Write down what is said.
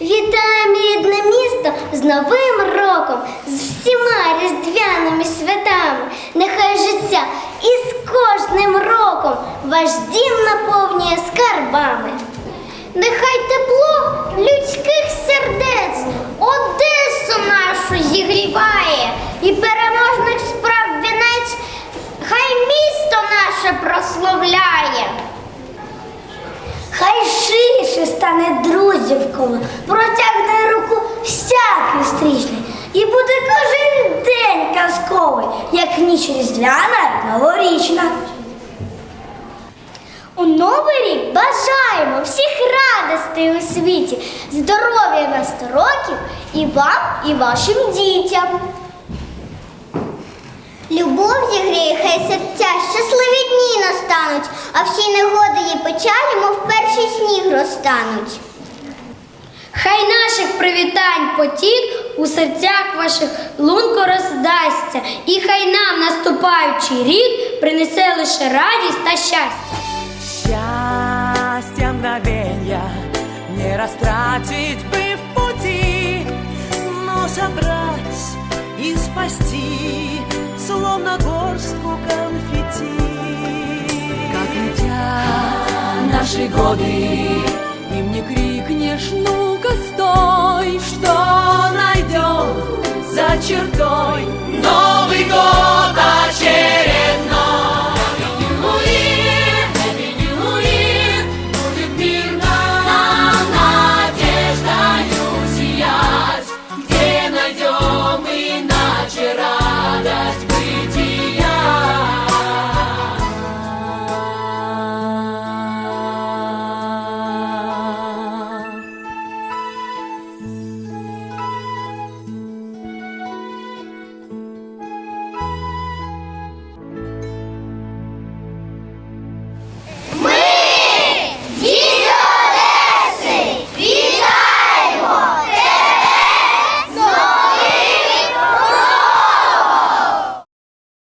Вітаємо рідне місто з Новим роком, з всіма різдвяними святами. Нехай життя і з кожним роком ваш дім наповнює скарбами. Нехай тепло людських сердець Одесу нашу зігріває і переможних справ вінець, хай місто наше прославляє. Хай ширше стане друзів коло, протягне руку всякий стрічний. І буде кожен день казковий, як ніч різдвяна новорічна. У новий рік бажаємо всіх радостей у світі, здоров'я на 100 років і вам, і вашим дітям. Любов зігріє, хай серця, щасливі дні настануть, а всі негоди і печалі, мов перший сніг розтануть. Хай наших привітань потік у серцях ваших лунко роздасться, і хай нам наступаючий рік принесе лише радість та щастя. Мгновенья не растратить бы в пути, но собрать и спасти, словно горстку конфетти. Как летят наши годы, им не крикнешь, ну-ка стой, что найдем за чертой.